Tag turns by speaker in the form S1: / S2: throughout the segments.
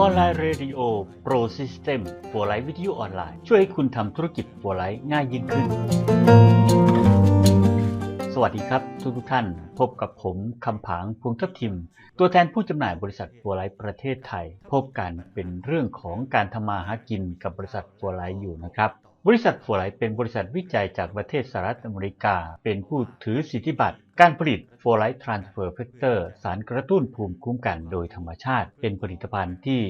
S1: ออนไลน์เรดิโอโปรซิสเต็มฟัวไลฟ์วิทยุออนไลน์ ช่วยให้คุณทำธุรกิจฟัวไลฟ์ง่ายยิ่งขึ้น วัสดีครับทุกทุกท่าน พบกับผมคำผางพวงทับทิม ตัวแทนผู้จำหน่ายบริษัทฟัวไลฟ์ประเทศไทย พบกันเป็นเรื่องของการทำมาหากินกับบริษัทฟัวไลฟ์อยู่นะครับ บริษัทฟัวไลท์เป็นบริษัทวิจัยจากประเทศสหรัฐอเมริกา เป็นผู้ถือสิทธิบัตรการผลิตโฟัวไลท์ทรานสเฟอร์เฟกเตอร์สารกระตุ้นภูมิคุ้มกันโดยธรรมชาติ เป็นผลิตภัณฑ์ที่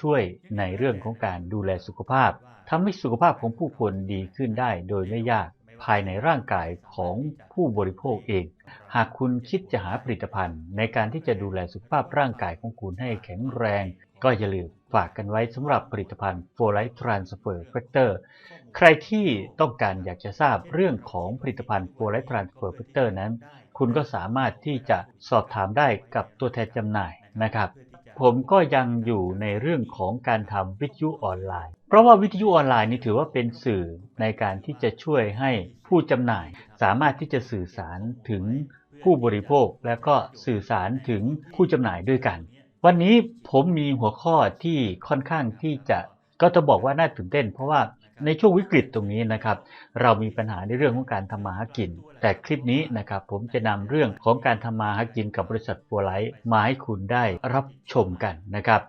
S1: ช่วยในเรื่องของการดูแลสุขภาพทำให้สุขภาพของผู้คนดีขึ้นได้โดยไม่ยาก ภายในร่างกายของผู้บริโภคเอง หากคุณคิดจะหาผลิตภัณฑ์ ในการที่จะดูแลสุขภาพร่างกายของคุณให้แข็งแรง ก็อย่าลืมฝากกันไว้สำหรับผลิตภัณฑ์ f o r l i g h t Transfer Factor ใครที่ต้องการอยากจะทราบเรื่องของผลิตภัณฑ์ f o r l i g h t Transfer Factor นั้น คุณก็สามารถที่จะสอบถามได้กับตัวแทนจำหน่ายนะครับ ผมก็ยังอยู่ในเรื่องของการทำวิทยุออนไลน์ เพราะว่าวิทยุออนไลน์นี่ถือว่าเป็นสื่อในการที่จะช่วยให้ผู้จำหน่าย สามารถที่จะสื่อสารถึงผู้บริโภคและก็สื่อสารถึงผู้จำหน่ายด้วยกัน วันนี้ผมมีหัวข้อที่ค่อนข้างที่จะก็จะบอกว่าน่าตื่นเต้น เพราะว่า ในช่วงวิกฤตตรงนี้นะครับเรามีปัญหาในเรื่องของการทำมาหากิน แต่คลิปนี้นะครับผมจะนำเรื่องของการทำมาหากินกับบริษัทฟัวไลท์มาให้คุณได้รับชมกันนะครับ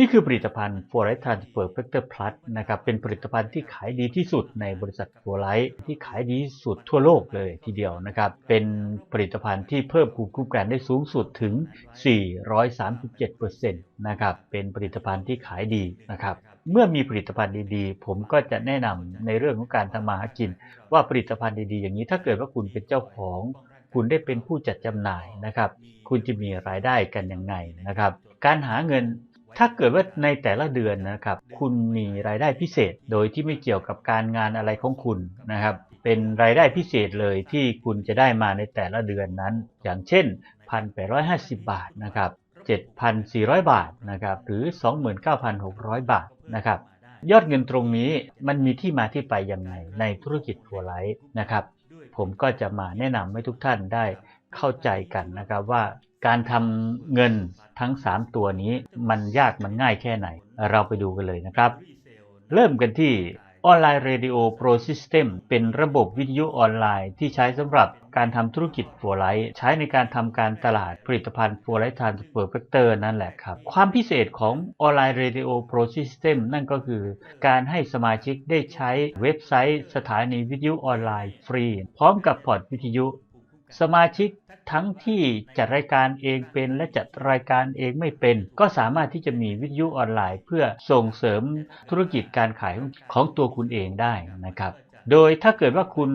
S1: นี่คือผลิตภัณฑ์ f o r e s t Transfer Factor Plus นะครับเป็นผลิตภัณฑ์ที่ขายดีที่สุดในบริษัท f o r e s t ที่ขายดีที่สุดทั่วโลกเลยทีเดียวนะครับเป็นผลิตภัณฑ์ที่เพิ่มภูมิคุ้มกันได้สูงสุดถึง 437%นะครับเป็นผลิตภัณฑ์ที่ขายดีนะครับเมื่อมีผลิตภัณฑ์ดีๆ ผมก็จะแนะนำในเรื่องของการทำมาหากิน ว่าผลิตภัณฑ์ดีๆ อย่างนี้ถ้าเกิดว่าคุณเป็นเจ้าของคุณได้เป็นผู้จัดจำหน่ายนะครับ คุณจะมีรายได้กันยังไงนะครับ การหาเงิน ถ้าเกิดว่าในแต่ละเดือนนะครับ คุณมีรายได้พิเศษโดยที่ไม่เกี่ยวกับการงานอะไรของคุณนะครับ เป็นรายได้พิเศษเลยที่คุณจะได้มาในแต่ละเดือนนั้น อย่างเช่น 1,850 บาทนะครับ 7,400 บาทนะครับ หรือ 29,600 บาทนะครับยอดเงินตรงนี้มันมีที่มาที่ไปยังไงในธุรกิจทัวร์ไลท์นะครับ ผมก็จะมาแนะนำให้ทุกท่านได้เข้าใจกันนะครับว่า การทำเงินทั้ง 3 ตัวนี้มันยากมันง่ายแค่ไหน เราไปดูกันเลยนะครับ เริ่มกันที่ออนไลน์ Radio Pro System เป็นระบบวิทยุออนไลน์ที่ใช้สำหรับการทำธุรกิจฟัวไลท์ใช้ในการทำการตลาดผลิตภัณฑ์ฟัวไลท์ทานสเฟอร์เฟกเตอร์นั่นแหละครับ ความพิเศษของออนไลน์ Radio Pro System นั่นก็คือ การให้สมาชิกได้ใช้เว็บไซต์สถานีวิทยุออนไลน์ฟรี พร้อมกับพอร์ตวิทยุ สมาชิกทั้งที่จัดรายการเองเป็นและจัดรายการเองไม่เป็น ก็สามารถที่จะมีวิทยุออนไลน์ เพื่อส่งเสริมธุรกิจการขายของตัวคุณเองได้นะครับ โดยถ้าเกิดว่าคุณ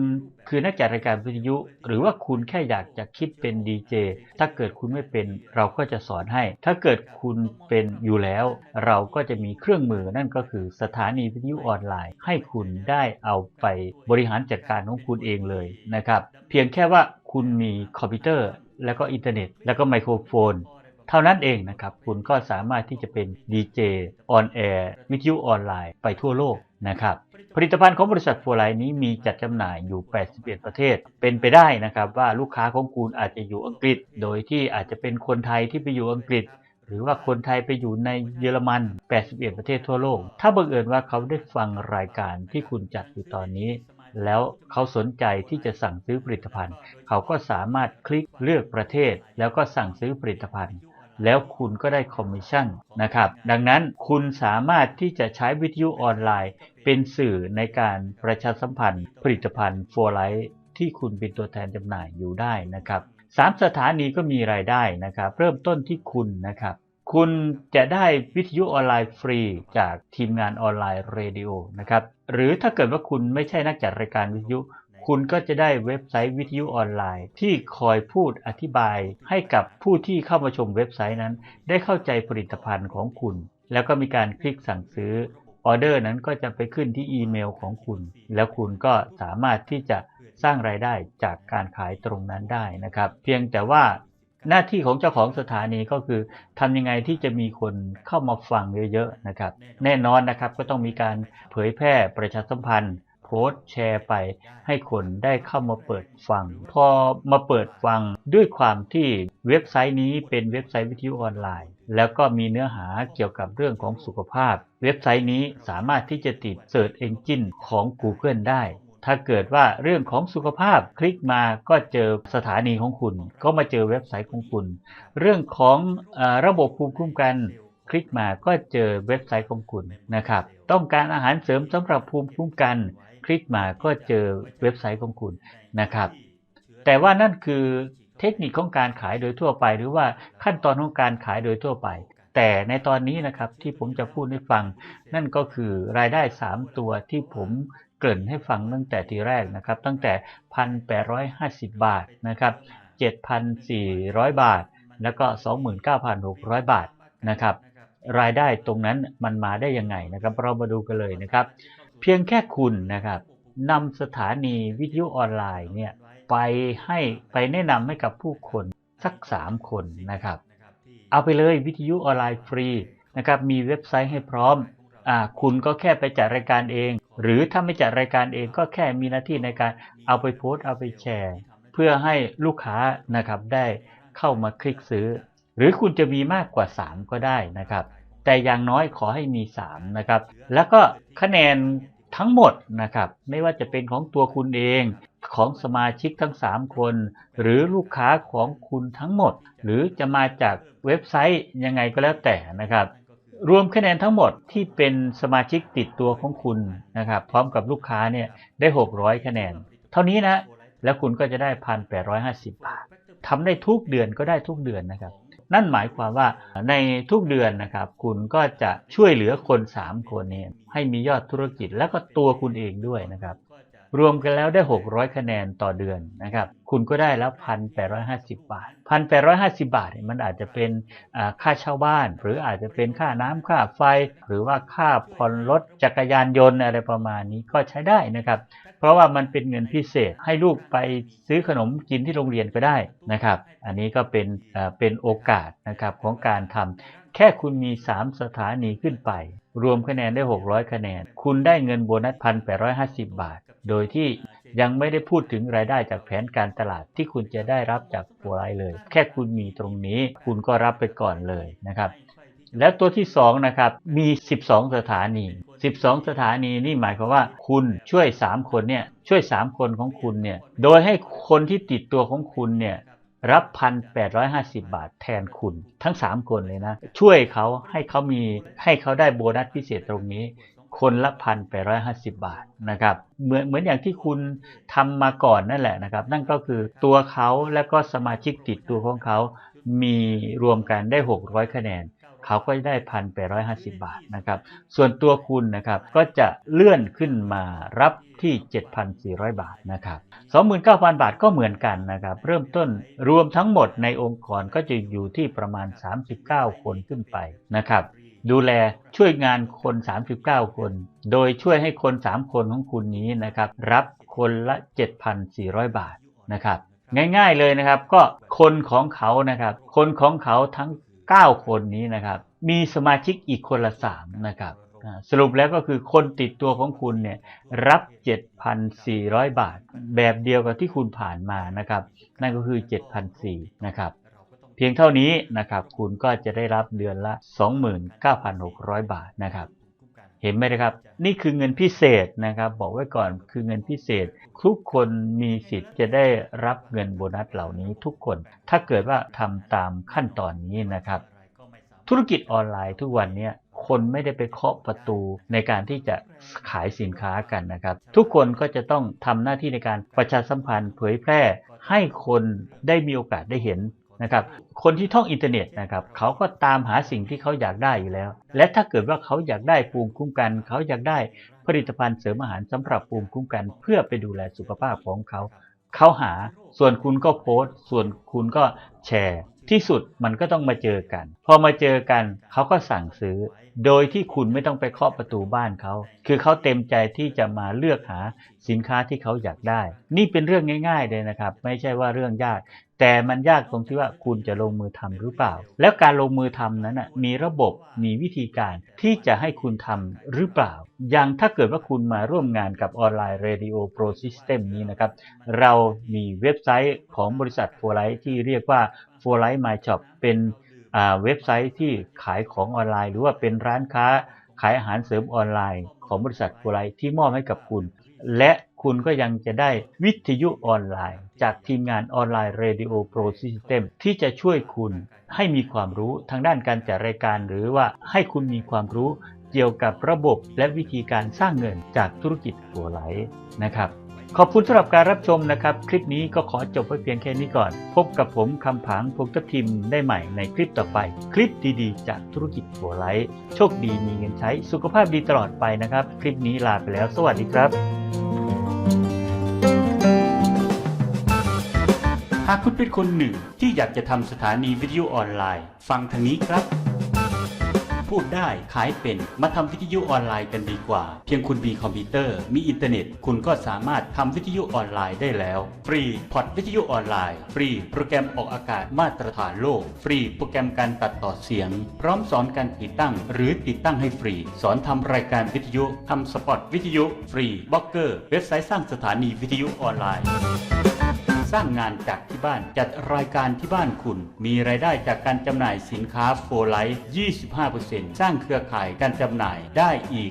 S1: คือนักจัดรายการวิทยุ หรือว่าคุณแค่อยากจะคิดเป็นดีเจถ้าเกิดคุณไม่เป็น เราก็จะสอนให้ ถ้าเกิดคุณเป็นอยู่แล้ว เราก็จะมีเครื่องมือนั่นก็คือสถานีวิทยุออนไลน์ ให้คุณได้เอาไปบริหารจัดการของคุณเองเลยนะครับ เพียงแค่ว่า คุณมีคอมพิวเตอร์ แล้วก็อินเทอร์เน็ต แล้วก็ไมโครโฟน เท่านั้นเองนะครับ คุณก็สามารถที่จะเป็นดีเจออนแอร์วิทยุออนไลน์ไปทั่วโลกนะครับผลิตภัณฑ์ของบริษัทฟัวไลน์นี้มีจัดจำหน่ายอยู่ 81 ประเทศ เป็นไปได้นะครับว่าลูกค้าของคุณอาจจะอยู่อังกฤษ โดยที่อาจจะเป็นคนไทยที่ไปอยู่อังกฤษ หรือว่าคนไทยไปอยู่ในเยอรมัน 81 ประเทศทั่วโลก ถ้าบังเอิญว่าเขาได้ฟังรายการที่คุณจัดอยู่ตอนนี้ แล้วเขาสนใจที่จะสั่งซื้อผลิตภัณฑ์ เขาก็สามารถคลิกเลือกประเทศ แล้วก็สั่งซื้อผลิตภัณฑ์แล้วคุณก็ได้คอมมิชชั่นนะครับ ดังนั้นคุณสามารถที่จะใช้วิทยุออนไลน์ เป็นสื่อในการประชาสัมพันธ์ ผลิตภัณฑ์ฟัวไลท์ที่คุณเป็นตัวแทนจำหน่ายอยู่ได้นะครับสามสถานีก็มีรายได้นะครับ เริ่มต้นที่คุณนะครับ คุณจะได้วิทยุออนไลน์ฟรีจากทีมงานออนไลน์เรดิโอนะครับ หรือถ้าเกิดว่าคุณไม่ใช่นักจัดรายการวิทยุ คุณก็จะได้เว็บไซต์วิทยุออนไลน์ ที่คอยพูดอธิบายให้กับผู้ที่เข้ามาชมเว็บไซต์นั้น ได้เข้าใจผลิตภัณฑ์ของคุณ แล้วก็มีการคลิกสั่งซื้อออเดอร์นั้นก็จะไปขึ้นที่อีเมลของคุณ แล้วคุณก็สามารถที่จะสร้างรายได้จากการขายตรงนั้นได้นะครับ เพียงแต่ว่า หน้าที่ของเจ้าของสถานีก็คือทำยังไงที่จะมีคนเข้ามาฟังเยอะๆนะครับ แน่นอนนะครับก็ต้องมีการเผยแพร่ประชาสัมพันธ์โพสต์แชร์ไปให้คนได้เข้ามาเปิดฟัง พอมาเปิดฟังด้วยความที่เว็บไซต์นี้เป็นเว็บไซต์วิทยุออนไลน์ แล้วก็มีเนื้อหาเกี่ยวกับเรื่องของสุขภาพ เว็บไซต์นี้สามารถที่จะติด Search Engine ของ Google ได้ ถ้าเกิดว่าเรื่องของสุขภาพคลิกมาก็เจอสถานีของคุณ ก็มาเจอเว็บไซต์ของคุณ เรื่องของอระบบภูมิคุ้มกันคลิกมาก็เจอเว็บไซต์ของคุณนะครับ ต้องการอาหารเสริมสำหรับภูมิคุ้มกัน คลิกมาก็เจอเว็บไซต์ของคุณนะครับ แต่ว่านั่นคือเทคนิคของการขายโดยทั่วไป หรือว่าขั้นตอนของการขายโดยทั่วไป แต่ในตอนนี้นะครับที่ผมจะพูดให้ฟัง นั่นก็คือรายได้ 3 ตัวที่ผม กริ่นให้ฟังตั้งแต่ทีแรกนะครับ ตั้งแต่ 1,850 บาทนะครับ 7,400 บาท แล้วก็ 29,600 บาทนะครับ รายได้ตรงนั้นมันมาได้ยังไงนะครับ เรามาดูกันเลยนะครับ เพียงแค่คุณนะครับนำสถานีวิทยุออนไลน์เนี่ยไปให้ไปแนะนำให้กับผู้คนสัก 3 คนนะครับ เอาไปเลยวิทยุออนไลน์ฟรีนะครับ มีเว็บไซต์ให้พร้อม คุณก็แค่ไปจัดรายการเอง หรือถ้าไม่จัดรายการเองก็แค่มีหน้าที่ในการเอาไปโพสต์เอาไปแชร์ เพื่อให้ลูกค้านะครับได้เข้ามาคลิกซื้อ หรือคุณจะมีมากกว่า 3 ก็ได้นะครับ แต่อย่างน้อยขอให้มี 3 นะครับ แล้วก็คะแนนทั้งหมดนะครับ ไม่ว่าจะเป็นของตัวคุณเองของสมาชิกทั้ง 3 คน หรือลูกค้าของคุณทั้งหมด หรือจะมาจากเว็บไซต์ยังไงก็แล้วแต่นะครับ รวมคะแนนทั้งหมดที่เป็นสมาชิกติดตัวของคุณนะครับ พร้อมกับลูกค้าเนี่ยได้ 600 คะแนน เท่านี้นะ แล้วคุณก็จะได้ 1,850 บาททำได้ทุกเดือนก็ได้ทุกเดือนนะครับ นั่นหมายความว่าในทุกเดือนนะครับ คุณก็จะช่วยเหลือคน 3 คนเนี่ยให้มียอดธุรกิจแล้วก็ตัวคุณเองด้วยนะครับ รวมกันแล้วได้ 600 คะแนนต่อเดือนนะครับ คุณก็ได้แล้ว 1,850 บาท 1,850 บาทเนี่ยมันอาจจะเป็นค่าเช่าบ้าน หรืออาจจะเป็นค่าน้ำค่าไฟ หรือว่าค่าผ่อนรถจักรยานยนต์อะไรประมาณนี้ก็ใช้ได้นะครับ เพราะว่ามันเป็นเงินพิเศษให้ลูกไปซื้อขนมกินที่โรงเรียนก็ได้นะครับ อันนี้ก็เป็นเอ่อเป็นโอกาสนะครับของการทำแค่คุณมี 3 สถานีขึ้นไป รวมคะแนนได้ 600 คะแนน คุณได้เงินโบนัส1,850บาท โดยที่ยังไม่ได้พูดถึงรายได้จากแผนการตลาดที่คุณจะได้รับจากโฟไลท์เลย แค่คุณมีตรงนี้ คุณก็รับไปก่อนเลยนะครับ แล้วตัวที่2นะครับ มี 12 สถานี 12 สถานีนี่หมายความว่า คุณช่วย 3 คนเนี่ย ช่วย 3 คนของคุณเนี่ย โดยให้คนที่ติดตัวของคุณเนี่ย รับ 1,850 บาทแทนคุณทั้ง 3 คนเลยนะ ช่วยเขาให้เขามีให้เขาได้โบนัสพิเศษตรงนี้ คนละ 1,850 บาทนะครับเหมือนเหมือนอย่างที่คุณทำมาก่อนนั่นแหละนะครับ นั่นก็คือตัวเขาและก็สมาชิกติดตัวของเขามีรวมกันได้ 600 คะแนน เขาก็ได้1,850บาทนะครับ ส่วนตัวคุณนะครับก็จะเลื่อนขึ้นมารับที่ 7,400 บาทนะครับ29,000 บาทก็เหมือนกันนะครับ เริ่มต้นรวมทั้งหมดในองค์กรก็จะอยู่ที่ประมาณ 39 คนขึ้นไปนะครับดูแลช่วยงานคน 39 คน โดยช่วยให้คน 3 คนของคุณนี้นะครับ รับคนละ 7,400 บาทนะครับ ง่ายๆเลยนะครับ ก็คนของเขานะครับ คนของเขาทั้ง 9 คนนี้นะครับ มีสมาชิกอีกคนละ 3 นะครับสรุปแล้วก็คือคนติดตัวของคุณเนี่ยรับ 7,400 บาท แบบเดียวกับที่คุณผ่านมานะครับ นั่นก็คือ 7,400นะครับเพียงเท่านี้นะครับคุณก็จะได้รับเดือนละ 29,600 บาทนะครับ เห็นไหมนะครับ นี่คือเงินพิเศษนะครับ บอกไว้ก่อนคือเงินพิเศษ ทุกคนมีสิทธิ์จะได้รับเงินโบนัสเหล่านี้ทุกคน ถ้าเกิดว่าทำตามขั้นตอนนี้นะครับ ธุรกิจออนไลน์ทุกวันนี้คนไม่ได้ไปเคาะประตูในการที่จะขายสินค้ากันนะครับ ทุกคนก็จะต้องทำหน้าที่ในการประชาสัมพันธ์เผยแพร่ ให้คนได้มีโอกาสได้เห็น นะครับคนที่ท่องอินเทอร์เน็ตนะครับเขาก็ตามหาสิ่งที่เขาอยากได้อยู่แล้ว และถ้าเกิดว่าเขาอยากได้ภูมิคุ้มกัน เขาอยากได้ผลิตภัณฑ์เสริมอาหารสำหรับภูมิคุ้มกัน เพื่อไปดูแลสุขภาพของเขา เขาหาส่วนคุณก็โพสต์ ส่วนคุณก็แชร์ ที่สุดมันก็ต้องมาเจอกัน พอมาเจอกันเขาก็สั่งซื้อ โดยที่คุณไม่ต้องไปเคาะประตูบ้านเขา คือเขาเต็มใจที่จะมาเลือกหาสินค้าที่เขาอยากได้ นี่เป็นเรื่องง่าย ๆ เลยนะครับ ไม่ใช่ว่าเรื่องยาก แต่มันยากตรงที่ว่าคุณจะลงมือทำหรือเปล่า แล้วการลงมือทำนั้นนะมีระบบมีวิธีการที่จะให้คุณทำหรือเปล่า อย่างถ้าเกิดว่าคุณมาร่วมงานกับออนไลน์ Radio Pro System นี้นะครับ เรามีเว็บไซต์ของบริษัท f o r l i g h t ที่เรียกว่า f o r l i g h t My Shop เป็นเว็บไซต์ที่ขายของออนไลน์ หรือว่าเป็นร้านค้าขายอาหารเสริมออนไลน์ ของบริษัทโฟไลท์ที่มอบให้กับคุณ และคุณก็ยังจะได้วิทยุออนไลน์ จากทีมงานออนไลน์ Radio Pro System ที่จะช่วยคุณให้มีความรู้ทางด้านการจัดรายการ หรือว่าให้คุณมีความรู้เกี่ยวกับระบบและวิธีการสร้างเงินจากธุรกิจโฟไลท์นะครับ ขอบคุณสำหรับการรับชมนะครับ คลิปนี้ก็ขอจบไว้เพียงแค่นี้ก่อน พบกับผมคำผางพงทัพทิมได้ใหม่ในคลิปต่อไป คลิปดีๆ จากธุรกิจหัวไลท์โชคดีมีเงินใช้สุขภาพดีตลอดไปนะครับ คลิปนี้ลาไปแล้ว สวัสดีครับ หากคุณเป็นคนหนึ่งที่อยากจะทำสถานีวิทยุออนไลน์ ฟังทางนี้ครับ พูดได้ขายเป็น มาทำวิทยุออนไลน์กันดีกว่า เพียงคุณมีคอมพิวเตอร์ มีอินเทอร์เน็ต คุณก็สามารถทำวิทยุออนไลน์ได้แล้ว ฟรีพอร์ตวิทยุออนไลน์ ฟรีโปรแกรมออกอากาศมาตรฐานโลก ฟรีโปรแกรมการตัดต่อเสียง พร้อมสอนการติดตั้ง หรือติดตั้งให้ฟรี สอนทำรายการวิทยุทำสปอตวิทยุ ฟรีบล็อกเกอร์ เว็บไซต์สร้างสถานีวิทยุออนไลน์ สร้างงานจากที่บ้าน จัดรายการที่บ้านคุณ มีรายได้จากการจำหน่ายสินค้าโฟไลท์25%สร้างเครือข่ายการจำหน่ายได้อีก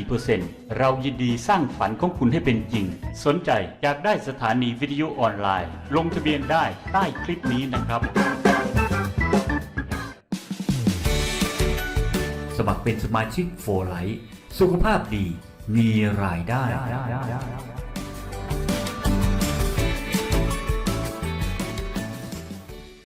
S1: 64%เรายินดีสร้างฝันของคุณให้เป็นจริง สนใจอยากได้สถานีวิทยุออนไลน์ ลงทะเบียนได้ใต้คลิปนี้นะครับ
S2: สมัครเป็นสมาชิกโฟไลท์สุขภาพดีมีรายได้